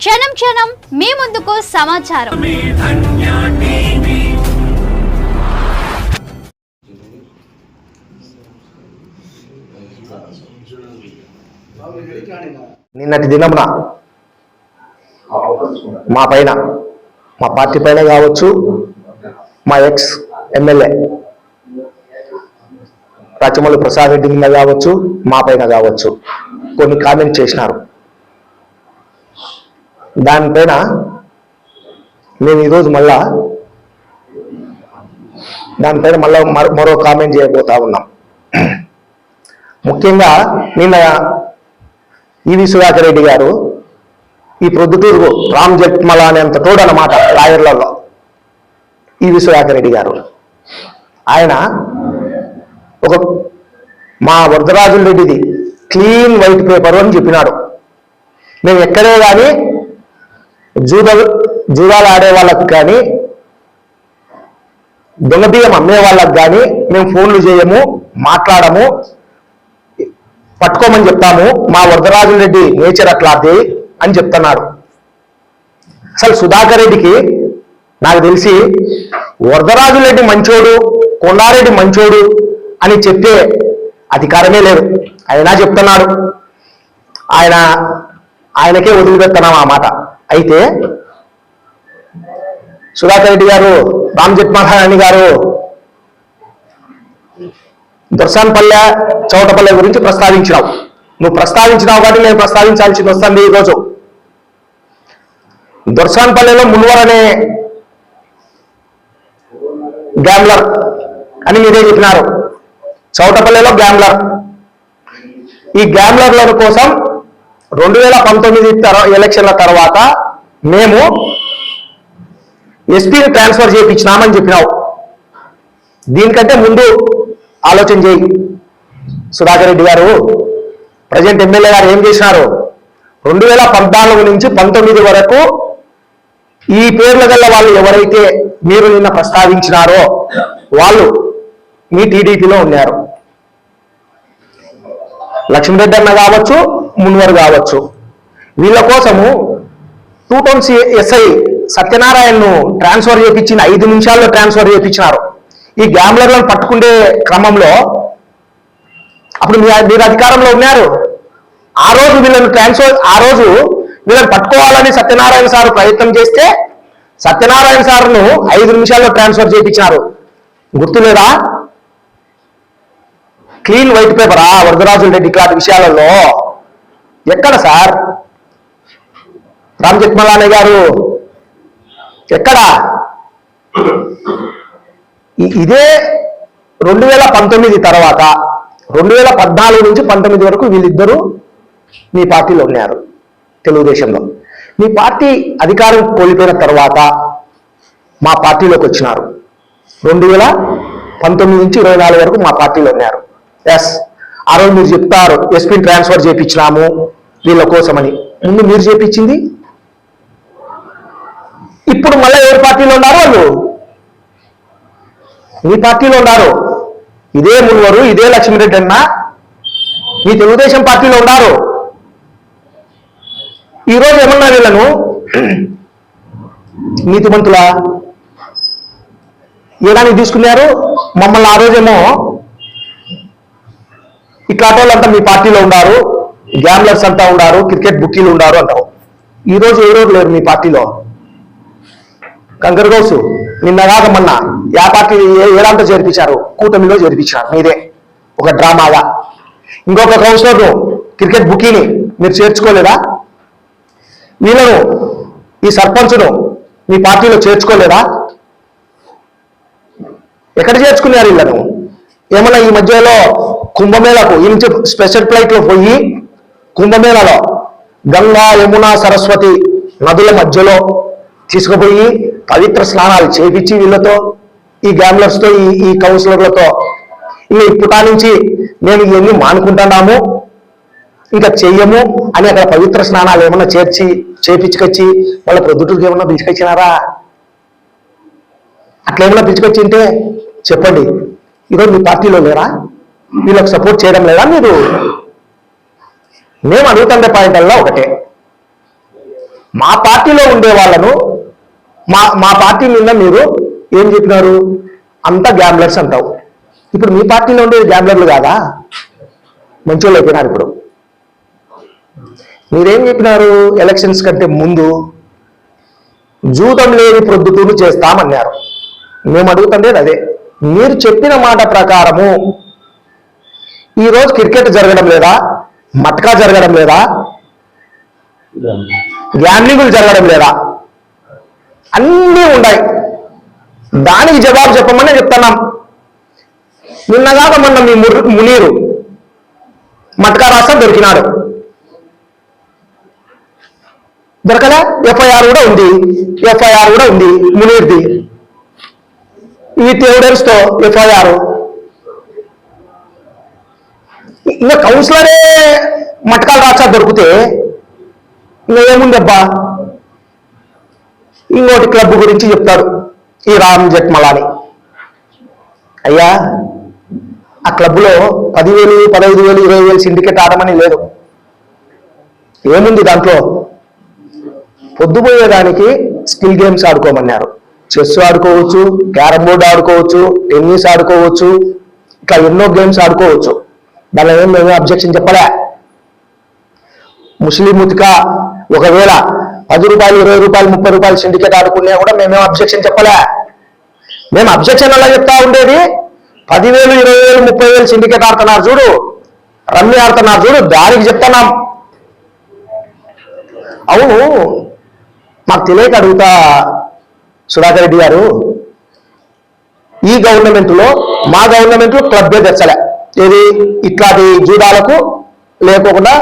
క్షణం క్షణం మీ ముందుకు సమాచారం. నిన్నటి దినమున మా పైన మా పార్టీ పైన కావచ్చు మా ఎక్స్ ఎమ్మెల్యే రాచమల్లి ప్రసాద్ రెడ్డి మీద కావచ్చు మా పైన కావచ్చు. కొన్ని కామెంట్ చేసినారు. దానిపైన మేము ఈరోజు మళ్ళా దానిపైన మళ్ళా మరో- కామెంట్ చేయబోతా ఉన్నాం. ముఖ్యంగా నిన్న ఈవి సుధాకర్ రెడ్డి గారు ఈ ప్రొద్దుటూరు రామ్ జట్మల అనేంత తోడు అనమాట లాయర్లలో ఈవి సుధాకర్ రెడ్డి గారు. ఆయన ఒక మా వరదరాజుల రెడ్డిది క్లీన్ వైట్ పేపర్ అని చెప్పినాడు మేము ఎక్కడే కానీ జూదలు జూదాలు ఆడే వాళ్ళకి కానీ దొంగబియ్యం అమ్మే వాళ్ళకి కానీ మేము ఫోన్లు చేయము మాట్లాడము పట్టుకోమని చెప్తాము మా వరదరాజు రెడ్డి నేచర్ అట్లాది అని చెప్తున్నాడు. అసలు సుధాకర్ రెడ్డికి నాకు తెలిసి వరదరాజు రెడ్డి మంచోడు కొండారెడ్డి మంచోడు అని చెప్పే అధికారమే లేదు. అయినా చెప్తున్నాడు. ఆయన ఆయనకే వదిలిపెడుతున్నాం ఆ మాట? అయితే సుధాకర్ రెడ్డి గారు రామ్ జెట్మహారాణి గారు దొర్శాన్పల్లె చౌటపల్లె గురించి ప్రస్తావించినావు నువ్వు ప్రస్తావించినావు కాబట్టి నేను ప్రస్తావించాల్సి వస్తుంది ఈరోజు. దొర్శాన్పల్లెలో మున్వర్ అనే గ్యాంబ్లర్ అని మీరే చెప్పినారు. చౌటపల్లెలో గ్యాంబ్లర్. ఈ గ్యాంబ్లర్ల కోసం రెండు వేల పంతొమ్మిది ఎలక్షన్ల తర్వాత మేము ఎస్పీని ట్రాన్స్ఫర్ చేయించినామని చెప్పినావు. దీనికంటే ముందు ఆలోచన చేయి. సుధాకర్ రెడ్డి గారు ప్రజెంట్ ఎమ్మెల్యే గారు ఏం చేసినారు? రెండు వేల పద్నాలుగు నుంచి పంతొమ్మిది వరకు ఈ పేర్ల గల వాళ్ళు ఎవరైతే మీరు నిన్న ప్రస్తావించినారో వాళ్ళు మీ టీడీపీలో ఉన్నారు. లక్ష్మీరెడ్డి అన్న కావచ్చు మున్వర్ కావచ్చు. వీళ్ళ కోసము టూ టౌన్స్ ఎస్ఐ సత్యనారాయణను ట్రాన్స్ఫర్ చేయించిన ఐదు నిమిషాల్లో ట్రాన్స్ఫర్ చేయించినారు ఈ గ్యాంబ్లర్లను పట్టుకునే క్రమంలో అప్పుడు మీ మీరు అధికారంలో ఉన్నారు. ఆ రోజు వీళ్ళని ట్రాన్స్ఫర్ ఆ రోజు వీళ్ళని పట్టుకోవాలని సత్యనారాయణ సార్ ప్రయత్నం చేస్తే సత్యనారాయణ సార్ను ఐదు నిమిషాల్లో ట్రాన్స్ఫర్ చేయించినారు గుర్తులేదా? క్లీన్ వైట్ పేపరా. వరదరాజుల రెడ్డి ఇట్లాంటి విషయాలలో ఎక్కడ సార్? రామ్ జెట్మలానే గారు ఎక్కడ? ఇదే రెండు వేల పంతొమ్మిది తర్వాత రెండు వేల పద్నాలుగు నుంచి పంతొమ్మిది వరకు వీళ్ళిద్దరూ మీ పార్టీలో ఉన్నారు తెలుగుదేశంలో. మీ పార్టీ అధికారం కోల్పోయిన తర్వాత మా పార్టీలోకి వచ్చినారు. రెండు వేల పంతొమ్మిది నుంచి ఇరవై నాలుగు వరకు మా పార్టీలో ఉన్నారు. ఎస్ ఆ రోజు మీరు చెప్తారు ఎస్పీని ట్రాన్స్ఫర్ చేయించినాము వీళ్ళ కోసమని. ముందు మీరు చేయించింది ఇప్పుడు మళ్ళీ ఎవరి పార్టీలో ఉన్నారు వాళ్ళు? మీ పార్టీలో ఉన్నారు. ఇదే మున్వరు ఇదే లక్ష్మీరెడ్డి అన్న మీ తెలుగుదేశం పార్టీలో ఉన్నారు. ఈరోజు ఏమన్నా వీళ్ళను? నీతిమంతుల? ఏడానికి తీసుకున్నారు? మమ్మల్ని ఆ రోజేమో ఇట్లాంటి వాళ్ళంతా మీ పార్టీలో ఉన్నారు గ్యాంబ్లర్స్ అంతా ఉన్నారు క్రికెట్ బుక్కీలు ఉన్నారు అంటావు. ఈ రోజు ఎవరెవరు లేరు మీ పార్టీలో? కంకరగోసు నిన్న కాక మొన్న యా పార్టీ ఏ ఏ చేర్పించారు? కూటమిలో చేర్పించారు మీరే ఒక డ్రామాగా. ఇంకొక కౌన్సిలర్ను క్రికెట్ బుకీని మీరు చేర్చుకోలేదా? వీళ్ళను ఈ సర్పంచ్ను మీ పార్టీలో చేర్చుకోలేదా? ఎక్కడ చేర్చుకున్నారు వీళ్ళను? ఏమన్నా ఈ మధ్యలో కుంభమేళకు ఈ నుంచి స్పెషల్ ఫ్లైట్లో పోయి కుంభమేళలో గంగా యమున సరస్వతి నదుల మధ్యలో తీసుకుపోయి పవిత్ర స్నానాలు చేపించి వీళ్ళతో ఈ గ్యాంబ్లర్స్తో ఈ ఈ కౌన్సిలర్లతో ఇంకా ఇప్పుటా నుంచి మేము ఇవన్నీ మానుకుంటున్నాము ఇంకా చెయ్యము అని అక్కడ పవిత్ర స్నానాలు ఏమన్నా చేర్చి చేపించుకొచ్చి వాళ్ళ ప్రొద్దుటికి ఏమన్నా పిలుచుకొచ్చినారా? అట్లా ఏమన్నా పిలుచుకొచ్చింటే చెప్పండి. ఈరోజు మీ పార్టీలో లేరా? వీళ్ళకి సపోర్ట్ చేయడం లేదా మీరు? మేము అడుగుతుండే పాయింట్లలో ఒకటే. మా పార్టీలో ఉండే వాళ్ళను మా మా పార్టీ మీద మీరు ఏం చెప్పినారు? అంతా గ్యాంబ్లర్స్ అంటావు. ఇప్పుడు మీ పార్టీలో ఉండే గ్యాంబ్లర్లు కాదా? మంచోళ్ళు అయిపోయినారు ఇప్పుడు. మీరేం చెప్పినారు? ఎలక్షన్స్ కంటే ముందు జూటం లేని ప్రొద్దుటూరు చేస్తామన్నారు. మేము అడుగుతుండేది అదే. మీరు చెప్పిన మాట ప్రకారము ఈరోజు క్రికెట్ జరగడం లేదా? మట్కా జరగడం లేదా? గ్యామ్లింగులు జరగడం లేదా? అన్నీ ఉన్నాయి. దానికి జవాబు చెప్పమని చెప్తున్నాం. నిన్నగాక మొన్న మీ మునీరు మట్కా రాష్ట్రం దొరికినాడు. దొరకలే? ఎఫ్ఐఆర్ కూడా ఉంది. ఎఫ్ఐఆర్ కూడా ఉంది. మునీర్ది. ఈ ఎవిడెన్స్ ఎఫ్ఐఆర్ ఇంకా కౌన్సిలరే మటకాల రాచా దొరికితే ఇంకా ఏముందబ్బా? ఇంకోటి క్లబ్ గురించి చెప్తాడు ఈ రామ్ జట్మలాని. అయ్యా ఆ క్లబ్లో పదివేలు పదహైదు వేలు ఇరవై వేలు సిండికేట్ ఆడమని లేదు. ఏముంది దాంట్లో? పొద్దుపోయేదానికి స్కిల్ గేమ్స్ ఆడుకోమన్నారు. చెస్ ఆడుకోవచ్చు క్యారమ్ బోర్డ్ ఆడుకోవచ్చు టెన్నిస్ ఆడుకోవచ్చు ఇంకా ఎన్నో గేమ్స్ ఆడుకోవచ్చు. దానిలో ఏం మేము అబ్జెక్షన్ చెప్పలే. ముస్లిం ముతిక ఒకవేళ పది రూపాయలు ఇరవై రూపాయలు ముప్పై రూపాయలు సిండికేట్ ఆడుకున్నా కూడా మేమేం అబ్జెక్షన్ చెప్పలే. మేము అబ్జెక్షన్ అలా చెప్తా ఉండేది పదివేలు ఇరవై వేలు ముప్పై వేలు సిండికేట్ ఆడుతున్నారు చూడు రమ్మి ఆడుతున్నారు చూడు దానికి చెప్తున్నాం. అవును మాకు తెలియక అడుగుతా సుధాకర్ రెడ్డి గారు ఈ గవర్నమెంట్లో మా గవర్నమెంట్లో క్లబ్బే తెచ్చలే ఏది? ఇట్లాంటి జూడాలకు లేకోకుండా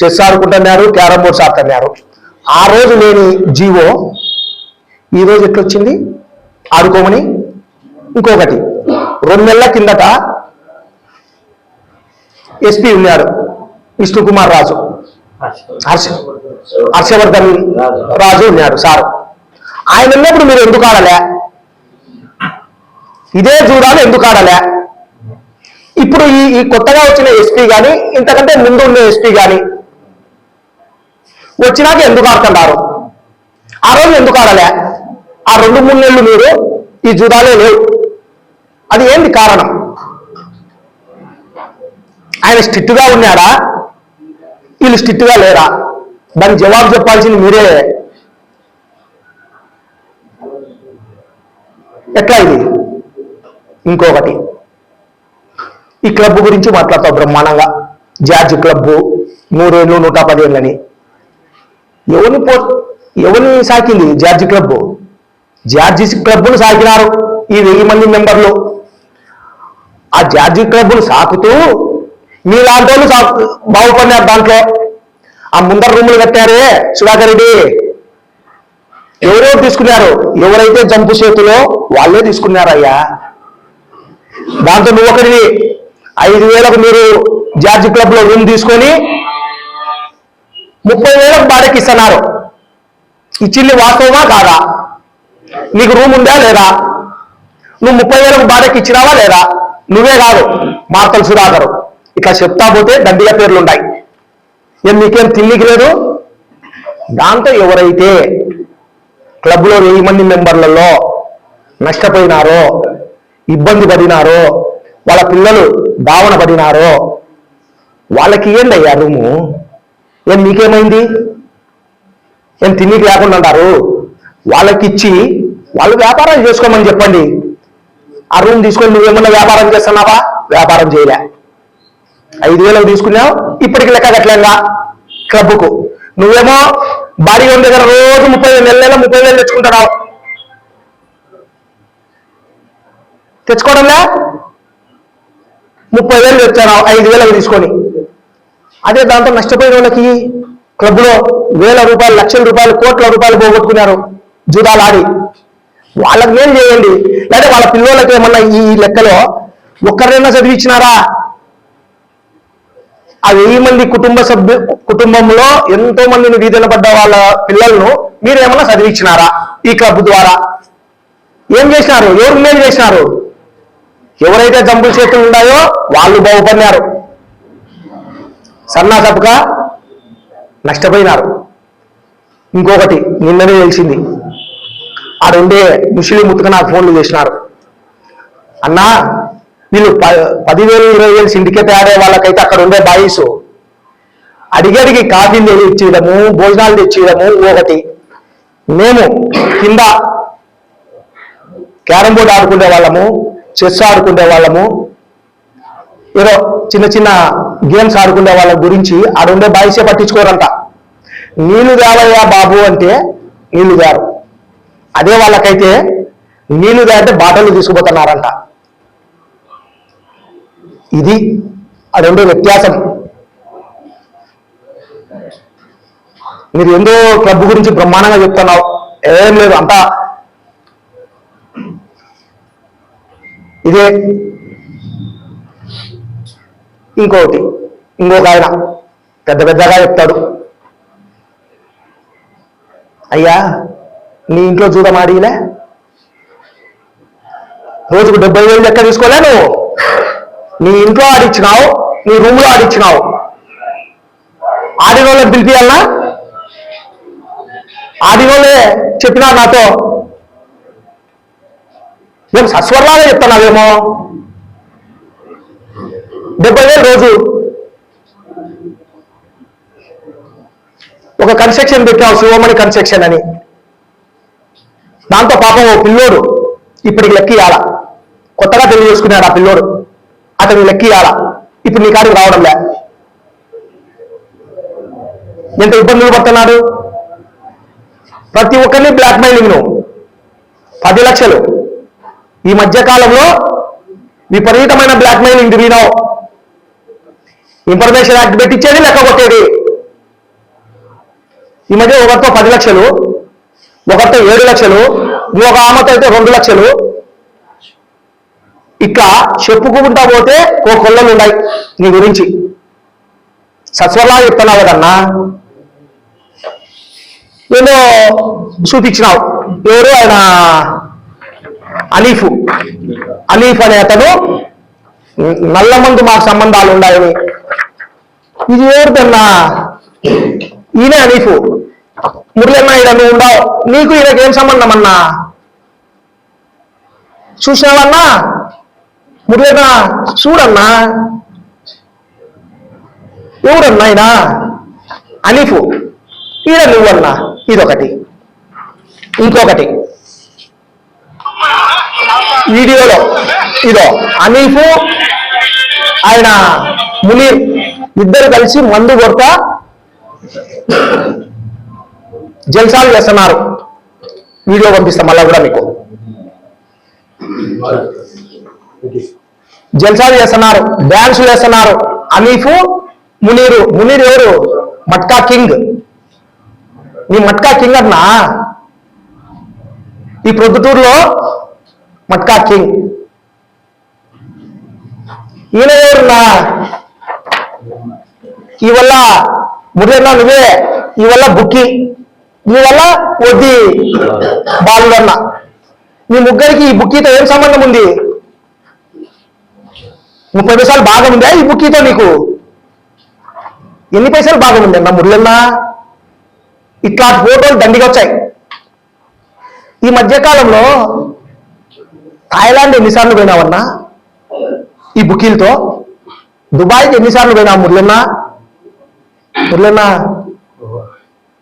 చెస్ ఆడుకుంటున్నారు క్యారమ్ బోర్డ్స్ ఆడుతున్నారు ఆ రోజు లేని జీవో ఈ రోజు ఎట్లొచ్చింది? ఆడుకోమని? ఇంకొకటి రెండు నెలల కిందట ఎస్పీ ఉన్నాడు విష్ణు కుమార్ రాజు. హర్ష హర్షవర్ధన్ రాజు ఉన్నాడు సార్. ఆయన ఉన్నప్పుడు మీరు ఎందుకు ఆడలే? ఇదే చూడాలి ఎందుకు ఆడలే? ఇప్పుడు ఈ ఈ కొత్తగా వచ్చిన ఎస్పీ గాని ఇంతకంటే ముందు ఉన్న ఎస్పీ గాని వచ్చినాక ఎందుకు ఆడుతున్నారు? ఆ రోజు ఎందుకు ఆడలే? ఆ రెండు మూడు నెలలు మీరు ఈ జుదాలే లేవు. అది ఏంది కారణం? ఆయన స్ట్రిక్ట్ ఉన్నాడా? వీళ్ళు స్ట్రిక్ట్ లేరా? దానికి జవాబు చెప్పాల్సింది మీరే. ఎట్లా ఇది? ఇంకొకటి. ఈ క్లబ్ గురించి మాట్లాడతావు బ్రహ్మాండంగా. జార్జ్ క్లబ్ నూరేళ్ళు నూట పదేళ్ళని. ఎవరిని పో ఎవరిని సాకింది జార్జ్ క్లబ్? జార్జి క్లబ్ను సాకినారు ఈ వెయ్యి మంది మెంబర్లు. ఆ జార్జి క్లబ్ను సాకుతూ మీలాంటి వాళ్ళు బాగుపడినారు దాంట్లో. ఆ ముందర రూములు కట్టారే సుధాకర్ రెడ్డి. ఎవరెవరు తీసుకున్నారు. ఎవరైతే జంపు చేతిలో వాళ్ళే తీసుకున్నారయ్యా. దాంతో నువ్వు ఒకరివి ఐదు వేలకు మీరు జార్జ్ క్లబ్లో రూమ్ తీసుకొని ముప్పై వేలకు బాడకి ఇస్తున్నారు. ఇచ్చింది వాస్తవమా కాదా? నీకు రూమ్ ఉందా లేదా? నువ్వు ముప్పై వేలకు బాడకి ఇచ్చినావా లేదా? నువ్వే కాదు మార్తలు సుధాకరు. ఇట్లా చెప్తా పోతే దండిగా పేర్లు ఉన్నాయి ఏం నీకేం తిల్లికి లేదు? దాంతో ఎవరైతే క్లబ్లో వెయ్యి మంది మెంబర్లలో నష్టపోయినారో ఇబ్బంది పడినారో వాళ్ళ పిల్లలు భావన పడినారో వాళ్ళకి ఏంది అయ్యా రూము? ఏం మీకేమైంది? ఏం తిన్నికి లేకుండా అంటారు వాళ్ళకిచ్చి వాళ్ళు వ్యాపారం చేసుకోమని చెప్పండి. ఆ రూమ్ తీసుకొని నువ్వేమన్నా వ్యాపారం చేస్తున్నావా? వ్యాపారం చేయలే. ఐదు వేలకు తీసుకున్నావు ఇప్పటికి లెక్క కట్టలేంగా? క్లబ్కు. నువ్వేమో బాడీ ఉన్న దగ్గర రోజు ముప్పై వేలు నెల నెల ముప్పై వేలు తెచ్చుకుంటున్నావు. తెచ్చుకోవడంలే? ముప్పై వేలు తెచ్చాను ఐదు వేలకు తీసుకొని. అదే దాంతో నష్టపోయిన వాళ్ళకి క్లబ్లో వేల రూపాయలు లక్షల రూపాయలు కోట్ల రూపాయలు పోగొట్టుకున్నారు జూదాలు ఆడి వాళ్ళకి ఏం చేయండి? లేదా వాళ్ళ పిల్లలకి ఏమన్నా ఈ లెక్కలో ఒక్కరైనా చదివించినారా? ఆ వెయ్యి మంది కుటుంబ సభ్యు కుటుంబంలో ఎంతో మందిని వీధిన పడ్డ వాళ్ళ పిల్లలను మీరు ఏమన్నా చదివించినారా ఈ క్లబ్ ద్వారా? ఏం చేసినారు? ఎవరు మేలు చేసినారు? ఎవరైతే జంపుల చేతులు ఉన్నాయో వాళ్ళు బాగుపడినారు. సన్నా సపుగా నష్టపోయినారు. ఇంకొకటి నిన్ననే తెలిసింది. ఆడుండే ముస్లిం ముత్తుగా నాకు ఫోన్లు చేసినారు. అన్నా వీళ్ళు ప- పదివేలు ఇరవై వేలు సిండికేట్ ఆడే వాళ్ళకైతే అక్కడ ఉండే బాయిస్ అడిగి అడిగి కాఫీలు తెచ్చియడము భోజనాలు తెచ్చిడము ఒకటి మేము కింద క్యారం బోర్డు ఆడుకునే వాళ్ళము చెస్ ఆడుకునే వాళ్ళము ఏదో చిన్న చిన్న గేమ్స్ ఆడుకునే వాళ్ళ గురించి ఆడుండే బాయిసే పట్టించుకోరంట. నీళ్ళు తేవయ్యా బాబు అంటే నీళ్ళు తేరు. అదే వాళ్ళకైతే నీళ్ళు అంటే బాటలు తీసుకుపోతున్నారంట. ఇది ఆ రెండో వ్యత్యాసం. మీరు ఎందో క్లబ్ గురించి బ్రహ్మాండంగా చెప్తున్నావు. ఏం లేదు అంతా ఇదే ఇంకొకటి ఇంకొక ఆయన పెద్ద పెద్దగా చెప్తాడు. అయ్యా నీ ఇంట్లో చూడమాడీలే రోజుకు డెబ్బై వేలు లెక్క తీసుకోలే నువ్వు? నీ ఇంట్లో ఆడిచ్చినావు నీ రూమ్లో ఆడిచ్చినావు. ఆడిన వాళ్ళని పిలిపియాలనా? ఆడిన వాళ్ళే చెప్పినారు నాతో నేను సస్వర్లాగా చెప్తున్నావేమో? డెబ్బై వేలు రోజు. ఒక కన్స్ట్రక్షన్ పెట్టావు శివమణి కన్స్ట్రక్షన్ అని. దాంతో పాపం ఓ పిల్లోడు ఇప్పటికి లెక్క కొత్తగా పెళ్ళి చేసుకున్నాడు ఆ పిల్లోడు. అతనికి లెక్క ఇప్పుడు నీ కాడికి రావడం లే. ఎంత ఇబ్బందులు పడుతున్నాడు? ప్రతి ఒక్కరిని బ్లాక్మెయిలింగ్ నువ్వు పది లక్షలు. ఈ మధ్యకాలంలో విపరీతమైన బ్లాక్ మెయిలింగ్ తిరిగినావు ఇన్ఫర్మేషన్ యాక్ట్ పెట్టించేది లెక్క కొట్టేది ఈ మధ్య ఒకరితో పది లక్షలు ఒకరితో ఏడు లక్షలు ఒక ఆమెతో అయితే రెండు లక్షలు. ఇట్లా చెప్పుకుంటా పోతే ఓ కొల్లలు ఉన్నాయి నీ గురించి. సత్వలా చెప్తున్నావు కదన్నా. నేను చూపించినావు. ఎవరు ఆయన? అలీఫ్. అలీఫ్ అనే అతను నల్ల మందు మాకు సంబంధాలు ఉన్నాయని. ఇది ఎవరిదన్నా ఈయన అనీఫ్ మురళన్న ఈడ నువ్వు ఉండవు. నీకు ఈయనకి ఏం సంబంధం అన్నా? చూసినావన్నా మురళన్న చూడన్నా? ఎవరన్నా ఈయన? అనీఫ్ ఈడ నువ్వన్నా. ఇదొకటి. ఇంకొకటి. వీడియోలో. ఇదో అనీఫ్ ఆయన మునీర్ ఇద్దరు కలిసి మందు కొడతా జల్సాలు చేస్తున్నారు. వీడియో పంపిస్తాం మళ్ళా కూడా మీకు. జల్సాలు చేస్తున్నారు డ్యాన్స్ చేస్తున్నారు. అనీఫ్ మునీరు మునీర్ ఎవరు? మట్కా కింగ్. ఈ మట్కా కింగ్ అన్నా? ఈ ప్రొద్దుటూరులో మట్కా కింగ్. ఈయన ఎవరున్నా? ఈ వల్ల మురళన్న నువ్వే ఈ వల్ల బుక్కి నీ వల్ల వడ్డీ బాలుడన్న. మీ ముగ్గురికి ఈ బుక్కీతో ఏం సంబంధం ఉంది? ముప్పై పైసలు బాగా ఉందా ఈ బుక్కీతో నీకు? ఎన్ని పైసలు బాగా ఉంది అన్న మురళన్న? ఇట్లా ఫోటోలు దండిగా వచ్చాయి. ఈ మధ్యకాలంలో థాయిలాండ్ ఎన్నిసార్లు పోయినావన్నా? ఈ బుకీలతో? దుబాయ్కి ఎన్నిసార్లు పోయినావు మురళన్న? మురళన్న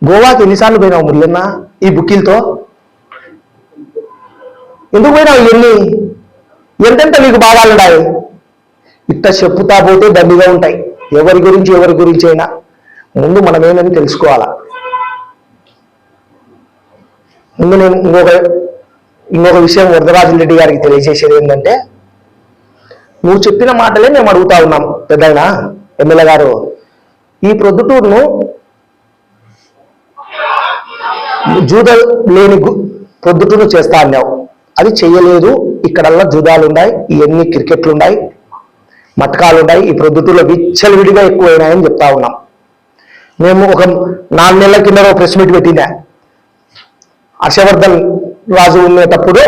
గోవాకి ఎన్నిసార్లు పోయినావు మురళన్న ఈ బుకీలతో? ఎందుకు పోయినావు ఇవన్నీ? ఎంతెంత నీకు భావాలున్నాయి ఇట్ట చెప్పుతా పోతే దండిగా ఉంటాయి. ఎవరి గురించి ఎవరి గురించి అయినా. ముందు మనం ఏమని తెలుసుకోవాలా? ముందు నేను ఇంకొక ఇంకొక విషయం వరదరాజు రెడ్డి గారికి తెలియజేసేది ఏంటంటే నువ్వు చెప్పిన మాటలే మేము అడుగుతా ఉన్నాం పెద్దయినా ఎమ్మెల్యే గారు. ఈ ప్రొద్దుటూరును జూద లేని ప్రొద్దుటూరు చేస్తా అన్నావు. అది చెయ్యలేదు ఇక్కడల్లా జూదాలు ఉన్నాయి ఇవన్నీ క్రికెట్లు ఉన్నాయి మటకాలు ఉన్నాయి ఈ ప్రొద్దుటూరులో విచ్చలవిడిగా ఎక్కువైనాయని చెప్తా ఉన్నాం. మేము ఒక నాలుగు నెలల కింద ఒక ప్రెస్ మీట్ పెట్టినా. హర్షవర్ధన్ రాజు ఉండేటప్పుడు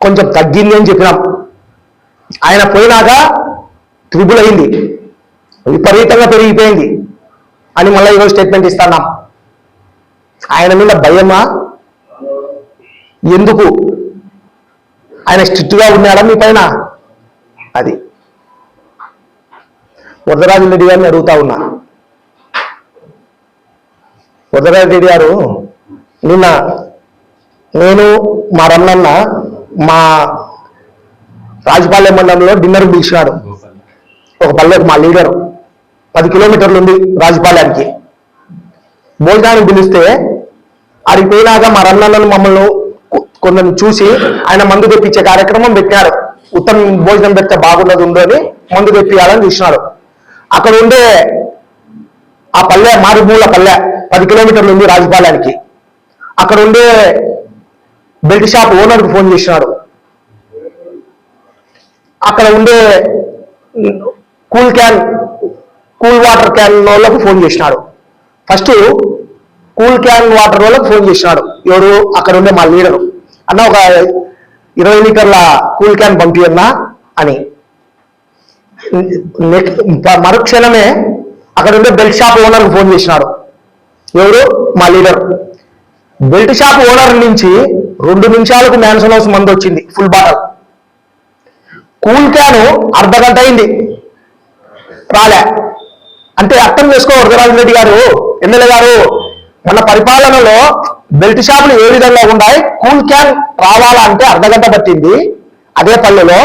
కొంచెం తగ్గింది అని చెప్పినాం. ఆయన పోయినాక ట్రిబుల్ అయింది విపరీతంగా పెరిగిపోయింది అని మళ్ళీ ఈరోజు స్టేట్మెంట్ ఇస్తున్నాం ఆయన మీద భయమా? ఎందుకు? ఆయన స్ట్రిక్ట్గా ఉన్నాడా మీ పైన? అది. వరదరాజు రెడ్డి గారిని అడుగుతా ఉన్నా. వరదరాజు రెడ్డి గారు నిన్న నేను మా రమణన్న మా రాజపాలెం మండలంలో డిన్నర్ పిలిచినాడు. ఒక పల్లెకు మా లీడర్. పది కిలోమీటర్లు ఉంది రాజపాలెంకి. భోజనానికి పిలిస్తే ఆడికి పోయినాక మా రన్నన్నను మమ్మల్ని కొందరిని చూసి ఆయన మందు తెప్పించే కార్యక్రమం పెట్టారు ఉత్తమ భోజనం పెడితే బాగున్నది ఉందో అని మందు తెప్పియాలని చూసినాడు. అక్కడ ఉండే ఆ పల్లె మారుమూల పల్లె పది కిలోమీటర్లు ఉంది రాజపాలెంకి. అక్కడ ఉండే బెల్ట్ షాప్ ఓనర్కి ఫోన్ చేసినాడు. అక్కడ ఉండే cool can cool water can వాళ్ళకు ఫోన్ చేసినాడు. ఫస్ట్ కూల్ క్యాన్ వాటర్ వాళ్ళకు ఫోన్ చేసినాడు. ఎవరు? అక్కడ ఉండే మా లీడరు. అన్న ఒక ఇరవై లీటర్ల కూల్ క్యాన్ పంపియన్నా అని. మరుక్షణమే అక్కడ ఉండే బెల్ట్ షాప్ ఓనర్కి ఫోన్ చేసినాడు. ఎవరు? మా లీడర్. బెల్ట్ షాప్ ఓనర్ నుంచి రెండు నిమిషాలకు మ్యాన్సన్ హౌస్ మందు వచ్చింది ఫుల్ బాటల్. కూల్ క్యాన్ అర్ధ గంట అయింది. రాలే. అంటే అర్థం చేసుకో వరదరాజు రెడ్డి గారు ఎమ్మెల్యే గారు. మన పరిపాలనలో బెల్ట్ షాపులు ఏ విధంగా ఉన్నాయి? కూల్ క్యాన్ రావాలా అంటే అర్ధ గంట పట్టింది. అదే పల్లెలో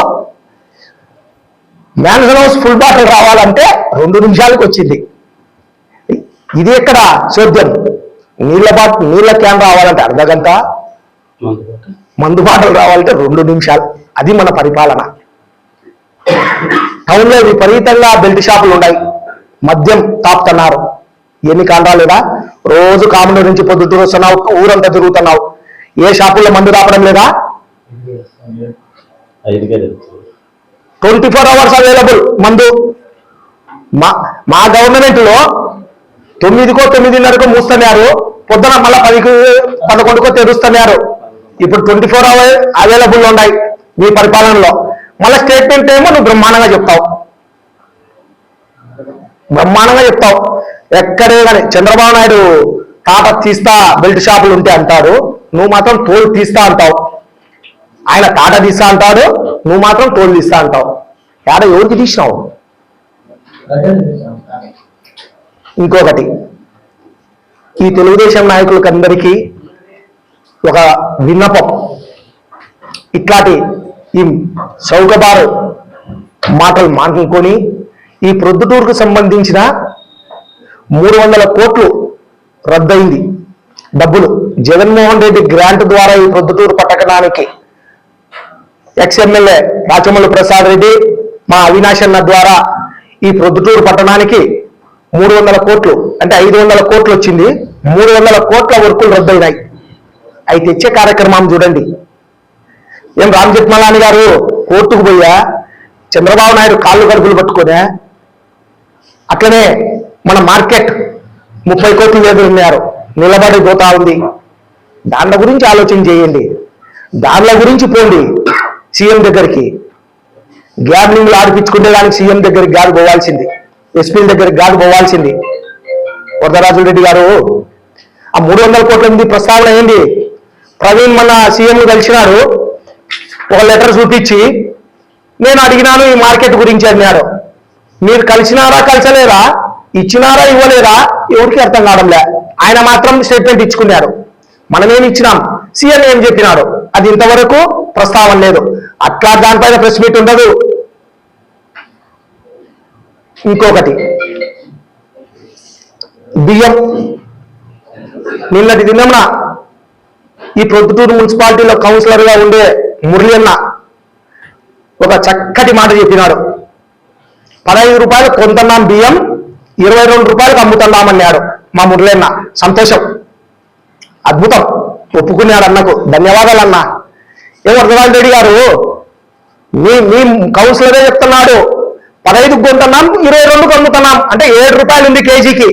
మ్యాన్సన్ హౌస్ ఫుల్ బాటిల్ రావాలంటే రెండు నిమిషాలకు వచ్చింది. ఇది ఎక్కడ? చోద్యం నీళ్ళ బాట్ నీళ్ళ క్యాన్ రావాలంటే అర్ధ గంట మందు బాటలు రావాలంటే రెండు నిమిషాలు. అది మన పరిపాలన. టౌన్లో విపరీతంగా బెల్ట్ షాపులు ఉన్నాయి. మద్యం తాపుతున్నారు. ఎన్ని కాండాలేదా రోజు కాముల నుంచి పొద్దుటూరు వస్తున్నావు ఊరంతా తిరుగుతున్నావు. ఏ షాపుల్లో మందు తాపడం లేదా? ట్వంటీ ఫోర్ అవర్స్ అవైలబుల్ మందు. మా మా గవర్నమెంట్లో తొమ్మిదికో తొమ్మిదిన్నరకు మూస్తున్నారు. పొద్దున మళ్ళా పదికి పదకొండుకో తెరుస్తున్నారు. ఇప్పుడు ట్వంటీ ఫోర్ అవర్ అవైలబుల్ ఉన్నాయి మీ పరిపాలనలో. మళ్ళీ స్టేట్మెంట్ ఏమో నువ్వు బ్రహ్మాండంగా చెప్తావు. బ్రహ్మాండంగా చెప్తావు. ఎక్కడే కానీ చంద్రబాబు నాయుడు టాటా తీస్తా బెల్ట్ షాపులు ఉంటే అంటాడు నువ్వు మాత్రం తోలు తీస్తా అంటావు. ఆయన టాటా తీస్తా అంటాడు నువ్వు మాత్రం తోలు తీస్తా అంటావు. ఏడ ఎవరికి తీసినావు? ఇంకొకటి. ఈ తెలుగుదేశం నాయకులకందరికీ ఒక విన్నపం. ఇట్లాంటి ఈ చౌకబారు మాటలు మాట్లాడుకొని ఈ ప్రొద్దుటూరుకు సంబంధించిన మూడు వందల కోట్లు రద్దయింది డబ్బులు. జగన్మోహన్ రెడ్డి గ్రాంట్ ద్వారా ఈ ప్రొద్దుటూరు పట్టణానికి ఎక్స్ఎమ్మెల్యే రాచమల్లు ప్రసాద్ రెడ్డి మా అవినాష్ అన్న ద్వారా ఈ ప్రొద్దుటూరు పట్టణానికి మూడు వందల కోట్లు అంటే ఐదు వందల కోట్లు వచ్చింది. మూడు వందల కోట్ల వర్కులు రద్దయినాయి. అవి తెచ్చే కార్యక్రమం చూడండి. ఏం రామ్ జెట్మలాని గారు కోర్టుకు పోయా చంద్రబాబు నాయుడు కాళ్ళు గడుపులు పట్టుకోనే అట్లనే మన మార్కెట్ ముప్పై కోట్ల ఎదురున్నారు నిలబడి పోతా ఉంది. దాంట్లో గురించి ఆలోచన చేయండి. దాంట్లో గురించి పోండి సీఎం దగ్గరికి. గ్యాబ్లింగ్లు ఆడిపించుకునే దానికి సీఎం దగ్గరికి గాడు పోవాల్సింది. ఎస్పీల దగ్గరికి గాడు పోవాల్సింది. వరదరాజు రెడ్డి గారు. ఆ మూడు వందల కోట్ల మంది ప్రస్తావన ఏంది? ప్రవీణ్ మన సీఎం కలిసినారు. ఒక లెటర్ చూపించి నేను అడిగినాను ఈ మార్కెట్ గురించి అన్నాడు మీరు కలిసినారా కలిసలేరా ఇచ్చినారా ఇవ్వలేదా? ఎవరికి అర్థం కావడంలే. ఆయన మాత్రం స్టేట్మెంట్ ఇచ్చుకున్నారు. మనమేం ఇచ్చినాం? సీఎం ఏం చెప్పినాడు. అది ఇంతవరకు ప్రస్తావన లేదు. అట్లా దానిపైన ప్రెస్ మీట్ ఉండదు. ఇంకొకటి. బియ్యం. నిన్నటి దినమున ఈ ప్రొద్దుటూరు మున్సిపాలిటీలో కౌన్సిలర్గా ఉండే మురళి అన్న ఒక చక్కటి మాట చెప్పినాడు. పదహైదు రూపాయలు కొంతన్నాం బియ్యం ఇరవై రెండు రూపాయలకు అమ్ముతున్నామన్నాడు మా మురళి అన్న. సంతోషం. అద్భుతం. ఒప్పుకున్నాడు అన్నకు. ధన్యవాదాలు అన్న. ఏం రెడ్డి గారు మీ మీ కౌన్సిలరే చెప్తున్నాడు. పదహైదు కొంటున్నాం ఇరవై రెండు అమ్ముతున్నాం అంటే ఏడు రూపాయలు ఉంది కేజీకి.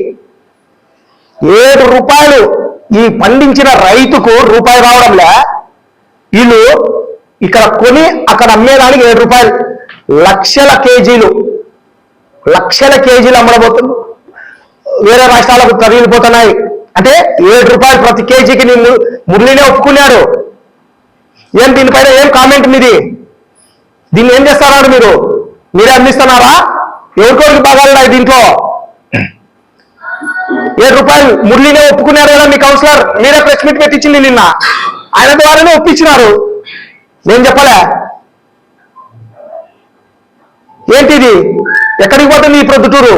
ఏడు రూపాయలు ఈ పండించిన రైతుకు రూపాయి రావడంలే. వీళ్ళు ఇక్కడ కొని అక్కడ అమ్మేదానికి ఏడు రూపాయలు. లక్షల కేజీలు. లక్షల కేజీలు అమ్మడబోతుంది వేరే రాష్ట్రాలకు తరిగిపోతున్నాయి అంటే ఏడు రూపాయలు ప్రతి కేజీకి నిన్ను మురళినే ఒప్పుకున్నాడు ఏం దీనిపైన ఏం కామెంట్ మీది? దీన్ని ఏం చేస్తున్నారు మీరు? మీరే అందిస్తున్నారా? ఎవరికోరికి బాగాలి దీంట్లో? ఏడు రూపాయలు మురళినే ఒప్పుకున్నారు కదా మీ కౌన్సిలర్. మీరే ప్రెస్ మీట్ పెట్టించింది నిన్న. ఆయన ద్వారానే ఒప్పించినారు. నేను చెప్పలే. ఏంటిది? ఎక్కడికి పోతుంది ఈ ప్రొద్దుటూరు?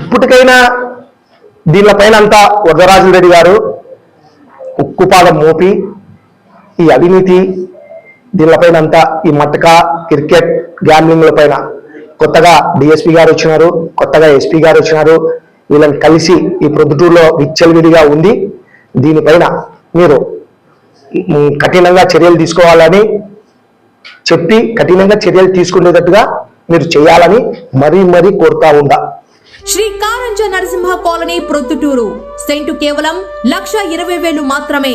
ఇప్పటికైనా దీనిపైన అంతా వరదరాజు రెడ్డి గారు ఉక్కుపాదం మోపి ఈ అవినీతి దీనిపైన అంతా ఈ మటక క్రికెట్ గ్యాంబ్లింగ్ల పైన కొత్తగా డిఎస్పీ గారు వచ్చినారు కొత్తగా ఎస్పీ గారు వచ్చినారు. వీళ్ళని కలిసి ఈ ప్రొద్దుటూరులో విచ్చలవిడిగా ఉంది. దీనిపైన మీరు కఠినంగా చర్యలు తీసుకోవాలని చెప్పి కఠినంగా చర్యలు తీసుకునేటట్టుగా మీరు చేయాలని మరీ మరీ కోరుతా ఉందా శ్రీ కారంజ నరసింహ కాలనీ ప్రొద్దుటూరు. సెంటు కేవలం లక్ష ఇరవై వేలు మాత్రమే.